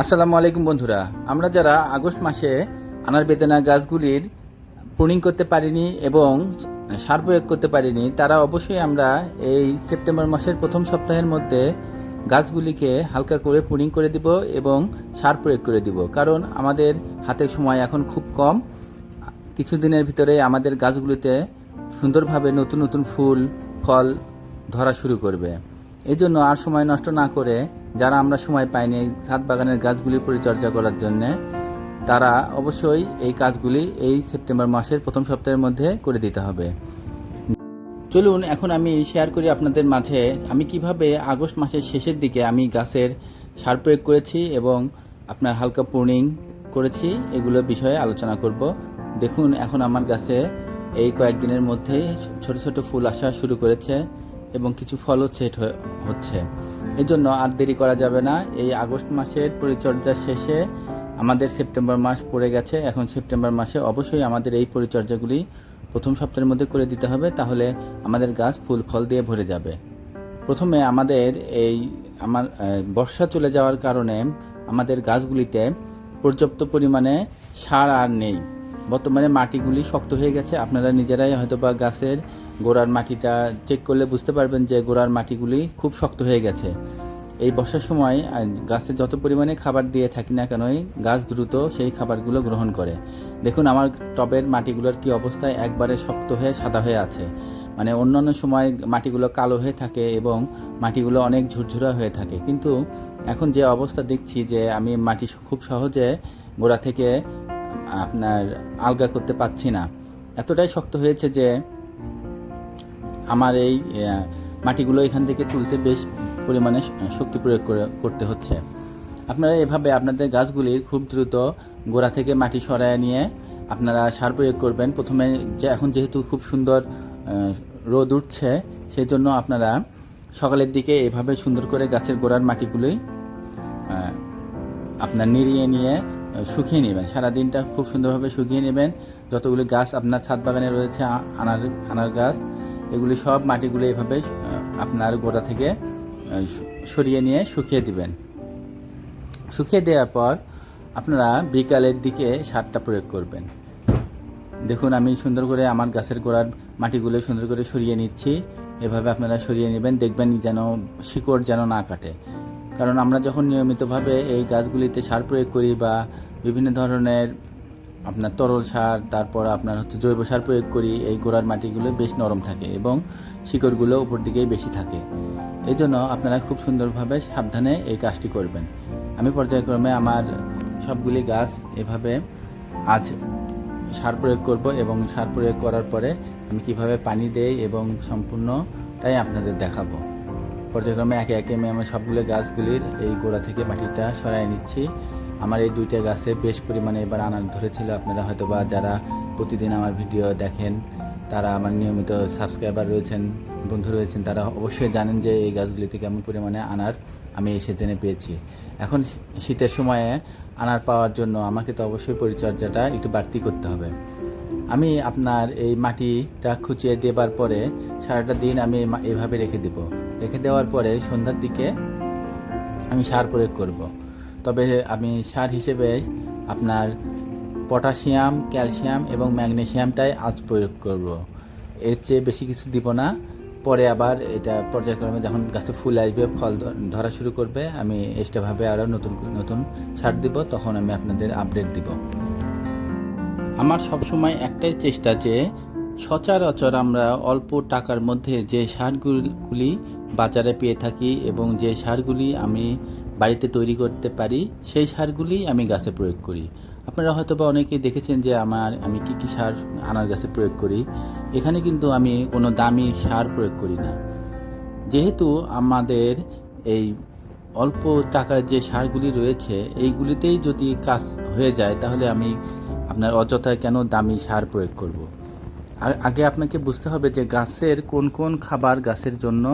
আসসালামু আলাইকুম বন্ধুরা। আমরা যারা আগস্ট মাসে আনার বেদনা গাছগুলির প্রুনিং করতে পারিনি এবং সার প্রয়োগ করতে পারিনি, তারা অবশ্যই আমরা এই সেপ্টেম্বর মাসের প্রথম সপ্তাহের মধ্যে গাছগুলিকে হালকা করে প্রুনিং করে দিব এবং সার প্রয়োগ করে দিব। কারণ আমাদের হাতে সময় এখন খুব কম। কিছুদিনের ভিতরে আমাদের গাছগুলিতে সুন্দরভাবে নতুন নতুন ফুল, ফল ধরা শুরু করবে। এই জন্য আর সময় নষ্ট না করে যারা আমরা সময় পাইনি ছাদ বাগানের গাছগুলির পরিচর্যা করার জন্যে, তারা অবশ্যই এই কাজগুলি এই সেপ্টেম্বর মাসের প্রথম সপ্তাহের মধ্যে করে দিতে হবে। চলুন, এখন আমি শেয়ার করি আপনাদের মাঝে, আমি কীভাবে আগস্ট মাসের শেষের দিকে আমি গাছের সার প্রয়োগ করেছি এবং আপনার হালকা পূর্ণিং করেছি, এগুলো বিষয়ে আলোচনা করব। দেখুন, এখন আমার গাছে এই কয়েকদিনের মধ্যেই ছোট ছোট ফুল আসা শুরু করেছে এবং কিছু ফলও সেট হচ্ছে। এই জন্য আর দেরি করা যাবে না। এই আগস্ট মাসের পরিচর্যা শেষে আমাদের সেপ্টেম্বর মাস পড়ে গেছে। এখন সেপ্টেম্বর মাসে অবশ্যই আমাদের এই পরিচর্যাগুলি প্রথম সপ্তাহের মধ্যে করে দিতে হবে, তাহলে আমাদের গাছ ফুল, ফল দিয়ে ভরে যাবে। প্রথমে আমাদের এই আমার বর্ষা চলে যাওয়ার কারণে আমাদের গাছগুলিতে পর্যাপ্ত পরিমাণে সার আর নেই। বর্তমানে মাটিগুলি শক্ত হয়ে গেছে। আপনারা নিজেরাই হয়তো বা গাছের গোড়ার মাটিটা চেক করলে বুঝতে পারবেন যে গোড়ার মাটিগুলি খুব শক্ত হয়ে গেছে। এই বর্ষার সময় গাছে যত পরিমাণে খাবার দিয়ে থাকি না কেনই গাছ দ্রুত সেই খাবারগুলো গ্রহণ করে। দেখুন, আমার টবের মাটিগুলোর কি অবস্থায় একবারে শক্ত হয়ে সাদা হয়ে আছে। মানে অন্যান্য সময় মাটিগুলো কালো হয়ে থাকে এবং মাটিগুলো অনেক ঝুরঝুরা হয়ে থাকে। কিন্তু এখন যে অবস্থা দেখছি যে আমি মাটি খুব সহজে গোড়া থেকে আপনার আলগা করতে পারছি না। এতটাই শক্ত হয়েছে যে আমার এই মাটিগুলো এখান থেকে তুলতে বেশ পরিমাণে শক্তি প্রয়োগ করে, করতে হচ্ছে। আপনারা এভাবে আপনাদের গাছগুলির খুব দ্রুত গোড়া থেকে মাটি সরায় নিয়ে আপনারা সার প্রয়োগ করবেন। প্রথমে যে, এখন যেহেতু খুব সুন্দর রোদ উঠছে সেই জন্য আপনারা সকালের দিকে এভাবে সুন্দর করে গাছের গোড়ার মাটিগুলোই আপনার নিড়িয়ে নিয়ে শুকিয়ে নেবেন। সারা দিনটা খুব সুন্দরভাবে শুকিয়ে নেবেন। যতগুলি গাছ আপনার ছাদ বাগানে রয়েছে আনার আনার গাছ এগুলি সব মাটিগুলো এভাবে আপনার গোড়া থেকে সরিয়ে নিয়ে শুকিয়ে দিবেন। শুকিয়ে দেওয়ার পর আপনারা বিকালের দিকে সারটা প্রয়োগ করবেন। দেখুন, আমি সুন্দর করে আমার গাছের গোড়ার মাটিগুলো সুন্দর করে সরিয়ে নিচ্ছি। এভাবে আপনারা সরিয়ে নেবেন, দেখবেন যেন শিকড় যেন না কাটে। কারণ আমরা যখন নিয়মিতভাবে এই গাছগুলিতে সার প্রয়োগ করি বা বিভিন্ন ধরনের আপনার তরল সার, তারপর আপনার হচ্ছে জৈব সার প্রয়োগ করি, এই গোড়ার মাটিগুলো বেশ নরম থাকে এবং শিকড়গুলো উপর দিকেই বেশি থাকে। এই জন্য আপনারা খুব সুন্দরভাবে সাবধানে এই কাজটি করবেন। আমি পর্যায়ক্রমে আমার সবগুলি গাছ এভাবে আজ সার প্রয়োগ করব এবং সার প্রয়োগ করার পরে আমি কীভাবে পানি দেই এবং সম্পূর্ণটাই আপনাদের দেখাবো। পর্যায়ক্রমে একে একে আমি আমার সবগুলো গাছগুলির এই গোড়া থেকে মাটিটা সরাই নিচ্ছি। আমার এই দুইটা গাছে বেশ পরিমাণে এবার আনার ধরেছিল। আপনারা হয়তো বা যারা প্রতিদিন আমার ভিডিও দেখেন, তারা আমার নিয়মিত সাবস্ক্রাইবার রয়েছেন, বন্ধু রয়েছেন, তারা অবশ্যই জানেন যে এই গাছগুলিতে কেমন পরিমাণে আনার আমি এই সিজনে পেয়েছি। এখন শীতের সময়ে আনার পাওয়ার জন্য আমাকে তো অবশ্যই পরিচর্যাটা একটু বাড়তি করতে হবে। আমি আপনার এই মাটিটা খুঁচিয়ে দেবার পরে সারাটা দিন আমি এভাবে রেখে দেব। রেখে দেওয়ার পরে সন্ধ্যার দিকে আমি সার প্রয়োগ করব। তবে আমি সার হিসেবে আপনার পটাশিয়াম, ক্যালসিয়াম এবং ম্যাগনেসিয়ামটাই আজ প্রয়োগ করব। এর চেয়ে বেশি কিছু দিব না পরে আবার এটা পর্যায়ক্রমে যখন গাছে ফুল আসবে, ফল ধরা শুরু করবে, আমি এক্সট্রাভাবে আরও নতুন নতুন সার দিব, তখন আমি আপনাদের আপডেট দিব আমার সবসময় একটাই চেষ্টা যে সচরাচর আমরা অল্প টাকার মধ্যে যে সারগুলি বাজারে পেয়ে থাকি এবং যে সারগুলি আমি বাড়িতে তৈরি করতে পারি, সেই সারগুলি আমি গাছে প্রয়োগ করি। আপনারা হয়তো বা অনেকেই দেখেছেন যে আমার, আমি কি কি সার আনার গাছে প্রয়োগ করি। এখানে কিন্তু আমি কোনো দামি সার প্রয়োগ করি না। যেহেতু আমাদের এই অল্প টাকার যে সারগুলি রয়েছে, এইগুলিতেই যদি কাজ হয়ে যায়, তাহলে আমি আপনার অযথায় কেন দামি সার প্রয়োগ করব। আগে আপনাকে বুঝতে হবে যে গাছের কোন কোন খাবার গাছের জন্য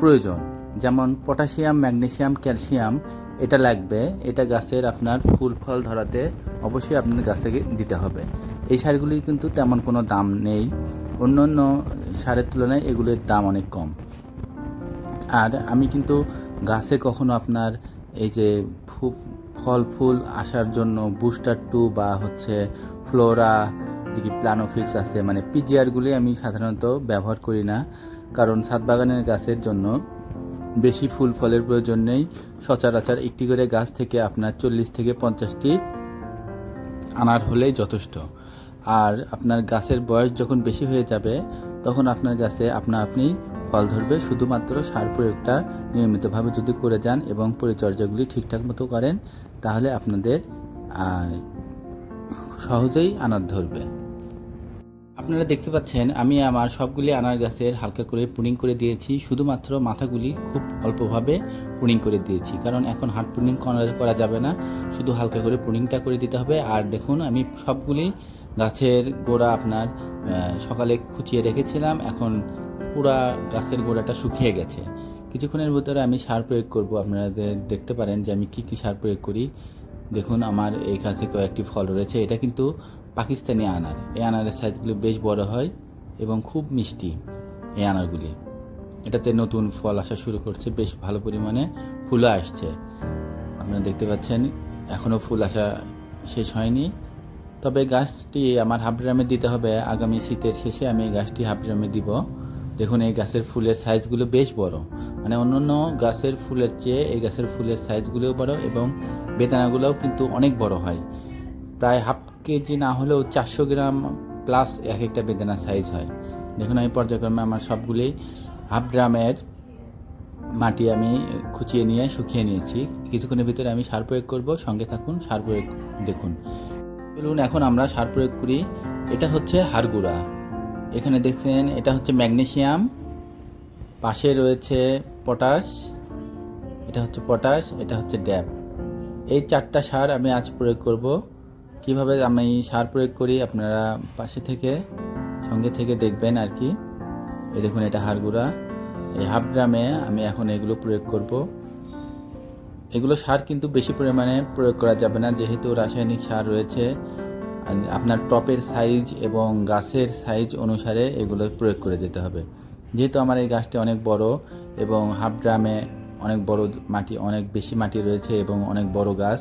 প্রয়োজন। যেমন পটাশিয়াম, ম্যাগনেশিয়াম, ক্যালসিয়াম, এটা লাগবে। এটা গাছের আপনার ফুল ফল ধরাতে অবশ্যই আপনার গাছে দিতে হবে। এই সারগুলির কিন্তু তেমন কোনো দাম নেই। অন্য অন্য সারের তুলনায় এগুলির দাম অনেক কম। আর আমি কিন্তু গাছে কখনো আপনার এই যে ফল ফুল আসার জন্য বুস্টার টু বা হচ্ছে ফ্লোরা দিকে প্লানোফিক্স আছে মানে পিজিআরগুলি আমি সাধারণত ব্যবহার করি না। কারণ ছাদ বাগানের গাছের জন্য বেশি ফুল ফলের প্রয়োজন নেই। সচরাচর একটি করে গাছ থেকে আপনার চল্লিশ থেকে পঞ্চাশটি আনার হলেই যথেষ্ট। আর আপনার গাছের বয়স যখন বেশি হয়ে যাবে, তখন আপনার গাছে আপনা আপনি ফল ধরবে। শুধুমাত্র সার প্রয়োগটা নিয়মিতভাবে যদি করে যান এবং পরিচর্যাগুলি ঠিকঠাক মতো করেন, তাহলে আপনাদের সহজেই আনার ধরবে। আপনারা দেখতে পাচ্ছেন, আমি আমার সবগুলি আনার গাছের হালকা করে পুনিং করে দিয়েছি। শুধুমাত্র মাথাগুলি খুব অল্পভাবে পুনিং করে দিয়েছি, কারণ এখন হার্ড পুনিং করা যাবে না। শুধু হালকা করে পুনিংটা করে দিতে হবে। আর দেখুন, আমি সবগুলি গাছের গোড়া আপনার সকালে খুঁচিয়ে রেখেছিলাম। এখন পুরা গাছের গোড়াটা শুকিয়ে গেছে। কিছুক্ষণের ভিতরে আমি সার প্রয়োগ করব। আপনাদের দেখতে পারেন যে আমি কি কি সার প্রয়োগ করি। দেখুন, আমার এই গাছে কয়েকটি ফল রয়েছে। এটা কিন্তু পাকিস্তানি আনার। এই আনারের সাইজগুলি বেশ বড় হয় এবং খুব মিষ্টি এই আনারগুলি। এটাতে নতুন ফল আসা শুরু করছে, বেশ ভালো পরিমাণে ফুলও আসছে। আপনারা দেখতে পাচ্ছেন এখনও ফুল আসা শেষ হয়নি। তবে গাছটি আমার হাফ ড্রামে দিতে হবে। আগামী শীতের শেষে আমি এই গাছটি হাফ ড্রামে দিব। দেখুন, এই গাছের ফুলের সাইজগুলো বেশ বড়। মানে অন্য অন্য গাছের ফুলের চেয়ে এই গাছের ফুলের সাইজগুলোও বড় এবং বেদানাগুলোও কিন্তু অনেক বড় হয়। প্রায় হাফ কেজি না হলেও চারশো গ্রাম প্লাস এক একটা বেদানা সাইজ হয়। দেখুন, আমি পর্যায়ক্রমে আমার সবগুলি হাফ গ্রামের মাটি আমি খুঁচিয়ে নিয়ে, শুকিয়ে নিয়েছি। কিছুক্ষণের ভিতরে আমি সার প্রয়োগ করব। সঙ্গে থাকুন, সার প্রয়োগ দেখুন। চলুন, এখন আমরা সার প্রয়োগ করি। এটা হচ্ছে হাড়গুড়া এখানে দেখছেন, এটা হচ্ছে ম্যাগনেশিয়াম পাশে রয়েছে পটাশ। এটা হচ্ছে পটাশ, এটা হচ্ছে ড্যাপ এই চারটা সার আমি আজ প্রয়োগ করব। কীভাবে আমি সার প্রয়োগ করি আপনারা পাশে থেকে, সঙ্গে থেকে দেখবেন আর কি। এই দেখুন এটা হাড়গুড়া এই হাফ গ্রামে আমি এখন এগুলো প্রয়োগ করব। এগুলো সার কিন্তু বেশি পরিমাণে প্রয়োগ করা যাবে না, যেহেতু রাসায়নিক সার রয়েছে। আপনার টপের সাইজ এবং গাছের সাইজ অনুসারে এগুলো প্রয়োগ করে যেতে হবে। যেহেতু আমার এই গাছটি অনেক বড় এবং হাফ ড্রামে অনেক বড় মাটি, অনেক বেশি মাটি রয়েছে এবং অনেক বড় গাছ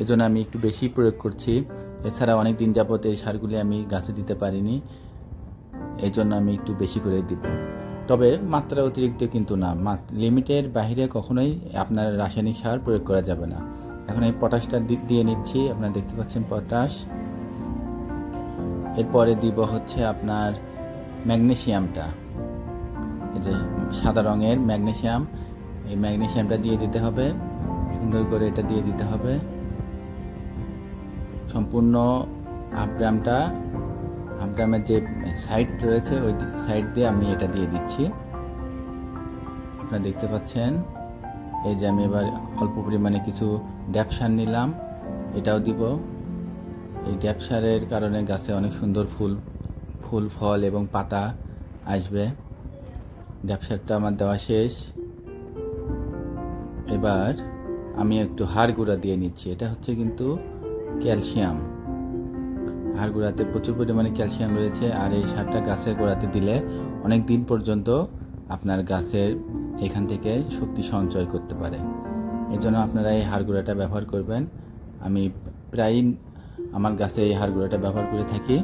এজন্য আমি একটু বেশি প্রয়োগ করছি। এছাড়া অনেক দিন যাবত এই সারগুলি আমি গাছে দিতে পারিনি। এই জন্য আমি একটু বেশি করে দিব। তবে মাত্রা অতিরিক্ত কিন্তু না। লিমিটের বাইরে কখনোই আপনার রাসায়নিক সার প্রয়োগ করা যাবে না। এখন এই পটাশটা দিয়ে নিচ্ছি। আপনারা দেখতে পাচ্ছেন পটাশ। এরপরে দিব হচ্ছে আপনার ম্যাগনেসিয়ামটা এই যে সাদা রঙের ম্যাগনেসিয়াম এই ম্যাগনেসিয়ামটা দিয়ে দিতে হবে। সুন্দর করে এটা দিয়ে দিতে হবে। সম্পূর্ণ হাফ গ্রামটা হাফ গ্রামের যে সাইড রয়েছে, ওই সাইড দিয়ে আমি এটা দিয়ে দিচ্ছি। আপনারা দেখতে পাচ্ছেন, এই যে আমি এবার অল্প পরিমাণে কিছু ড্যাপসার নিলাম, এটাও দিব। এই ড্যাপসারের কারণে গাছে অনেক সুন্দর ফুল ফুল, ফল এবং পাতা আসবে। ড্যাপ সারটা আমার দেওয়া শেষ। এবার আমি একটু হাড় গুঁড়া দিয়ে নিচ্ছি। এটা হচ্ছে কিন্তু ক্যালসিয়াম। হাড় গুঁড়াতে প্রচুর পরিমাণে ক্যালসিয়াম রয়েছে আর এই সারটা গাছের গোড়াতে দিলে অনেক দিন পর্যন্ত আপনার গাছের এখান থেকে শক্তি সঞ্চয় করতে পারে। এই জন্য আপনারা এই হাড় ব্যবহার করবেন। আমি প্রায়ই আমার গাছে এই হাড় ব্যবহার করে থাকি।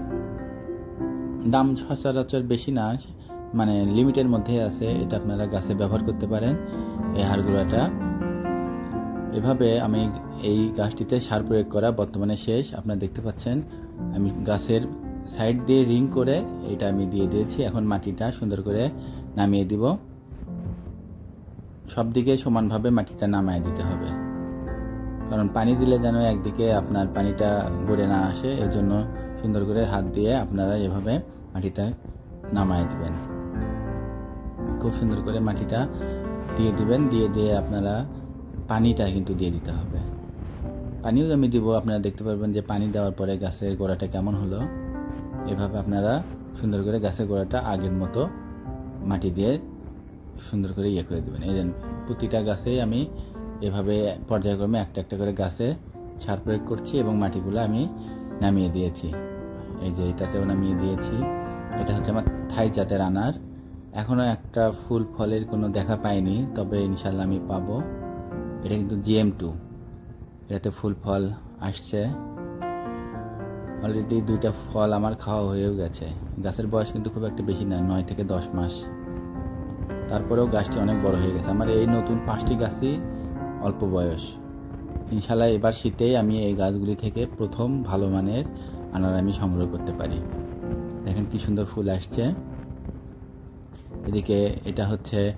দাম সচরাচর বেশি না মানে লিমিটের মধ্যে আছে, এটা আপনারা গাছে ব্যবহার করতে পারেন। এই হাড় এভাবে আমি এই গাছটিতে সার প্রয়োগ করা বর্তমানে শেষ। আপনারা দেখতে পাচ্ছেন, আমি গাছের সাইড দিয়ে রিং করে এটা আমি দিয়ে দিয়েছি। এখন মাটিটা সুন্দর করে নামিয়ে দিব। সব দিকে সমানভাবে মাটিটা নামায় দিতে হবে। কারণ পানি দিলে যেন একদিকে আপনার পানিটা গড়ে না আসে, এজন্য সুন্দর করে হাত দিয়ে আপনারা এভাবে মাটিটা নামায় দিবেন। খুব সুন্দর করে মাটিটা দিয়ে দিবেন। দিয়ে দিয়ে আপনারা পানিটা কিন্তু দিয়ে দিতে হবে। পানিও আমি দিব, আপনারা দেখতে পারবেন যে পানি দেওয়ার পরে গাছের গোড়াটা কেমন হলো। এভাবে আপনারা সুন্দর করে গাছের গোড়াটা আগের মতো মাটি দিয়ে সুন্দর করে ইয়ে করে দেবেন। এই প্রতিটা গাছে আমি এভাবে পর্যায়ক্রমে একটা একটা করে গাছে সার প্রয়োগ করছি এবং মাটিগুলো আমি নামিয়ে দিয়েছি। এই যে এটাতেও নামিয়ে দিয়েছি। এটা হচ্ছে আমার থাই জাতের আনার। এখনও একটা ফুল ফলের কোনো দেখা পাইনি, তবে ইনশাল্লাহ আমি পাবো। এটা কিন্তু জিএম টু এটাতে ফুল ফল আসছে। অলরেডি দুইটা ফল আমার খাওয়া হয়েও গেছে। গাছের বয়স কিন্তু খুব একটা বেশি না, নয় থেকে দশ মাস। তারপরেও গাছটি অনেক বড় হয়ে গেছে। আমার এই নতুন পাঁচটি গাছই অল্প বয়স। ইনশাল্লাহ এবার শীতেই আমি এই গাছগুলি থেকে প্রথম ভালো মানের আনার আমি সংগ্রহ করতে পারি। দেখেন কি সুন্দর ফুল আসছে। এদিকে এটা হচ্ছে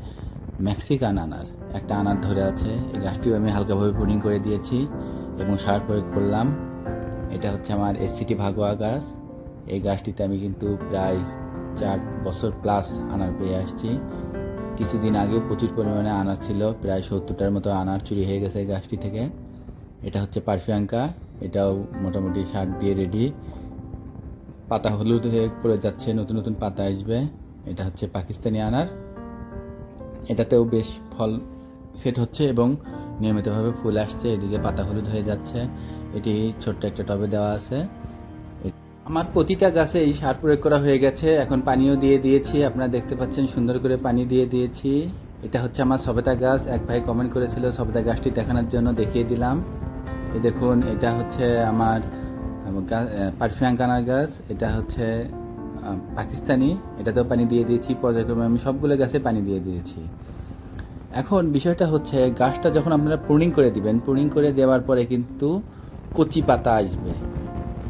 মেক্সিকান আনার। একটা আনার ধরে আছে। এই গাছটিও আমি হালকাভাবে পুডিং করে দিয়েছি এবং সার প্রয়োগ করলাম। এটা হচ্ছে আমার এসিটি ভাগোয়া গাছ। এই গাছটিতে আমি কিন্তু প্রায় চার বছর প্লাস আনার পেয়ে আসছি। কিছুদিন আগে প্রচুর পরিমাণে আনার ছিল, প্রায় সত্তরটার মতো আনার চুরি হয়ে গেছে এই গাছটি থেকে। এটা হচ্ছে পারফিয়াঙ্কা। এটাও মোটামুটি সার দিয়ে রেডি পাতা হলুদ হয়ে পড়ে যাচ্ছে, নতুন নতুন পাতা আসবে। এটা হচ্ছে পাকিস্তানি আনার। এটাতেও বেশ ফল সেট হচ্ছে এবং নিয়মিতভাবে ফুল আসছে, এদিকে পাতা হলুদ হয়ে যাচ্ছে। এটি ছোট্ট একটা টবে দেওয়া আছে। আমার প্রতিটা গাছে এই সার প্রয়োগ করা হয়ে গেছে। এখন পানিও দিয়ে দিয়েছি। আপনারা দেখতে পাচ্ছেন সুন্দর করে পানি দিয়ে দিয়েছি। এটা হচ্ছে আমার সবেতা গাছ। এক ভাই কমেন্ট করেছিল, সবেতা গাছটি দেখানোর জন্য দেখিয়ে দিলাম। এই দেখুন, এটা হচ্ছে আমার পারফিয়াম কানার গাছ। এটা হচ্ছে পাকিস্তানি। এটাতেও পানি দিয়ে দিয়েছি। পর্যায়ক্রমে আমি সবগুলো গাছে পানি দিয়ে দিয়েছি। এখন বিষয়টা হচ্ছে গাছটা যখন আপনারা প্রুনিং করে দিবেন প্রুনিং করে দেওয়ার পরে কিন্তু কচি পাতা আসবে।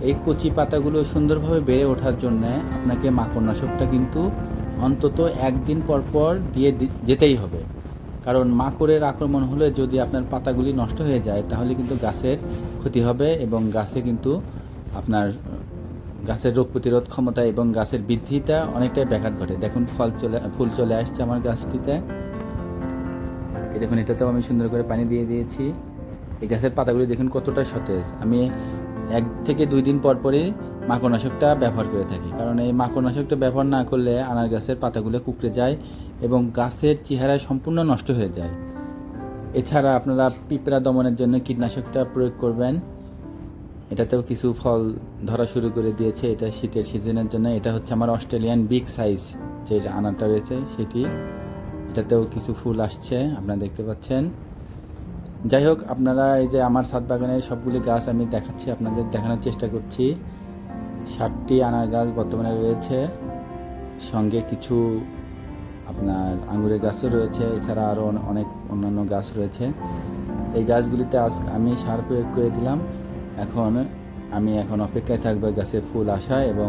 এই কচি পাতাগুলো সুন্দরভাবে বেড়ে ওঠার জন্য আপনাকে মাকড়নাশকটা কিন্তু অন্তত একদিন পর পর দিয়ে যেতেই হবে। কারণ মাকড়ের আক্রমণ হলে যদি আপনার পাতাগুলি নষ্ট হয়ে যায়, তাহলে কিন্তু গাছের ক্ষতি হবে এবং গাছে কিন্তু আপনার, গাছের রোগ প্রতিরোধ ক্ষমতা এবং গাছের বৃদ্ধিটা অনেকটাই ব্যাঘাত ঘটে। দেখুন, ফল চলে, ফুল চলে আসছে আমার গাছটিতে। এই দেখুন, এটাতেও আমি সুন্দর করে পানি দিয়ে দিয়েছি। এই গাছের পাতাগুলি দেখুন কতটা সতেজ। আমি এক থেকে দুই দিন পর পরই মাকড়নাশকটা ব্যবহার করে থাকি। কারণ এই মাকড়নাশকটা ব্যবহার না করলে আনার গাছের পাতাগুলো কুকড়ে যায় এবং গাছের চেহারা সম্পূর্ণ নষ্ট হয়ে যায়। এছাড়া আপনারা পিঁপড়া দমনের জন্য কীটনাশকটা প্রয়োগ করবেন। এটাতেও কিছু ফল ধরা শুরু করে দিয়েছে। এটা শীতের সিজনের জন্য। এটা হচ্ছে আমার অস্ট্রেলিয়ান বিগ সাইজ যে আনারটা রয়েছে, সেটি। এটাতেও কিছু ফুল আসছে, আপনারা দেখতে পাচ্ছেন। যাই হোক, আপনারা এই যে আমার ছাদ বাগানের সবগুলি গাছ আমি দেখাচ্ছি, আপনাদের দেখানোর চেষ্টা করছি। ষাটটি আনার গাছ বর্তমানে রয়েছে, সঙ্গে কিছু আপনার আঙুরের গাছও রয়েছে, এছাড়া আরও অনেক অন্যান্য গাছ রয়েছে। এই গাছগুলিতে আজ আমি সার প্রয়োগ করে দিলাম। এখন আমি এখন অপেক্ষায় থাকব গাছে ফুল আসা এবং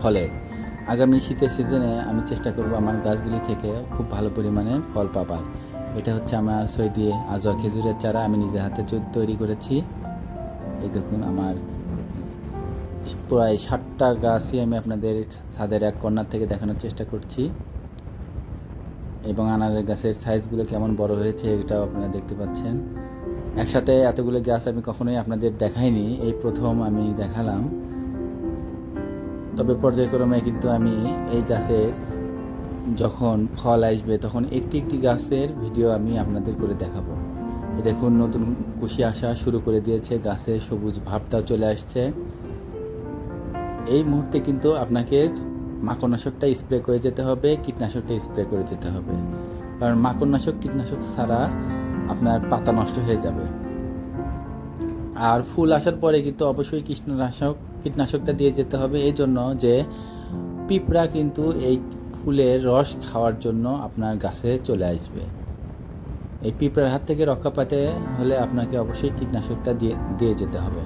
ফলের আগামী শীতের সিজনে আমি চেষ্টা করব আমার গাছগুলি থেকে খুব ভালো পরিমাণে ফল পাবার। এটা হচ্ছে আমার সৈদি আজোয়া খেজুরের চারা আমি নিজের হাতে তৈরি করেছি। এই দেখুন আমার প্রায় ষাটটা গাছই আমি আপনাদের ছাদের এক কর্নার থেকে দেখানোর চেষ্টা করছি। এবং আনারের গাছের সাইজগুলো কেমন বড় হয়েছে এটাও আপনারা দেখতে পাচ্ছেন। একসাথে এতগুলো গাছ আমি কখনোই আপনাদের দেখাইনি, এই প্রথম আমি দেখালাম। তবে পর্যায়ক্রমে কিন্তু আমি এই গাছের যখন ফল আসবে, তখন একটি একটি গাছের ভিডিও আমি আপনাদের করে দেখাবো। দেখুন, নতুন কুশি আসা শুরু করে দিয়েছে, গাছে সবুজ ভাবটাও চলে আসছে। এই মুহূর্তে কিন্তু আপনাকে মাকড়নাশকটা স্প্রে করে যেতে হবে, কীটনাশকটা স্প্রে করে যেতে হবে। কারণ মাকড়নাশক, কীটনাশক ছাড়া আপনার পাতা নষ্ট হয়ে যাবে। আর ফুল আসার পরে কিন্তু অবশ্যই কীটনাশক কীটনাশকটা দিয়ে যেতে হবে। এই জন্য যে পিঁপড়া কিন্তু এই ফুলের রস খাওয়ার জন্য আপনার গাছে চলে আসবে। এই পিঁপড়ার হাত থেকে রক্ষা পেতে হলে আপনাকে অবশ্যই কীটনাশকটা দিয়ে দিয়ে যেতে হবে।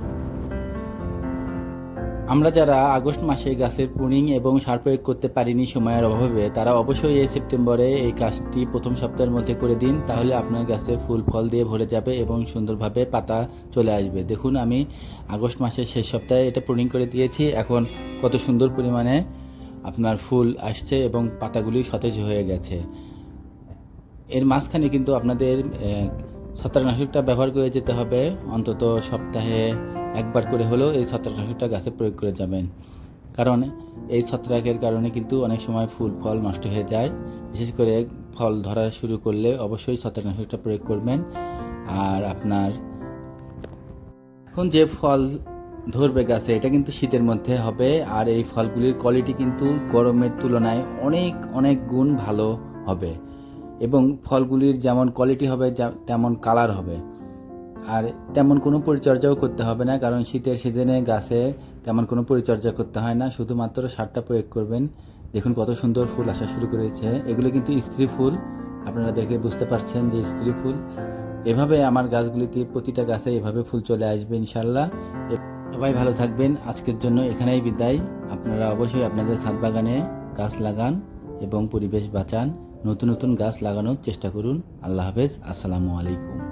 আমরা যারা আগস্ট মাসে গাছের প্রুনিং এবং সার প্রয়োগ করতে পারিনি সময়ের অভাবে, তারা অবশ্যই এই সেপ্টেম্বরে এই কাজটি প্রথম সপ্তাহের মধ্যে করে দিন, তাহলে আপনার গাছে ফুল ফল দিয়ে ভরে যাবে এবং সুন্দরভাবে পাতা চলে আসবে। দেখুন, আমি আগস্ট মাসের শেষ সপ্তাহে এটা প্রুনিং করে দিয়েছি। এখন কত সুন্দর পরিমাণে আপনার ফুল আসছে এবং পাতাগুলি সতেজ হয়ে গেছে। এর মাঝখানে কিন্তু আপনাদের ছত্রাকনাশকটা ব্যবহার করে যেতে হবে। অন্তত সপ্তাহে একবার করে হলেও এই ছত্রাকনাশকটা গাছে প্রয়োগ করে যাবেন। কারণ এই ছত্রাকের কারণে কিন্তু অনেক সময় ফুল, ফল নষ্ট হয়ে যায়। বিশেষ করে ফল ধরা শুরু করলে অবশ্যই ছত্রাকনাশকটা প্রয়োগ করবেন। আর আপনার এখন যে ফল ধরবে গাছে, এটা কিন্তু শীতের মধ্যে হবে। আর এই ফলগুলির কোয়ালিটি কিন্তু গরমের তুলনায় অনেক অনেক গুণ ভালো হবে। এবং ফলগুলির যেমন কোয়ালিটি হবে তেমন কালার হবে। আর তেমন কোনো পরিচর্যাও করতে হবে না, কারণ শীতের সিজনে গাছে তেমন কোনো পরিচর্যা করতে হয় না, শুধুমাত্র সারটা প্রয়োগ করবেন। দেখুন কত সুন্দর ফুল আসা শুরু করেছে। এগুলো কিন্তু স্ত্রী ফুল, আপনারা দেখে বুঝতে পারছেন যে স্ত্রী ফুল। এভাবে আমার গাছগুলিতে প্রতিটা গাছে এভাবে ফুল চলে আসবে ইনশাল্লাহ সবাই ভালো থাকবেন, আজকের জন্য এখানেই বিদায়। আপনারা অবশ্যই আপনাদের ছাদ বাগানে গাছ লাগান এবং পরিবেশ বাঁচান। নতুন নতুন গাছ লাগানোর চেষ্টা করুন। আল্লাহ হাফেজ, আসসালামু আলাইকুম।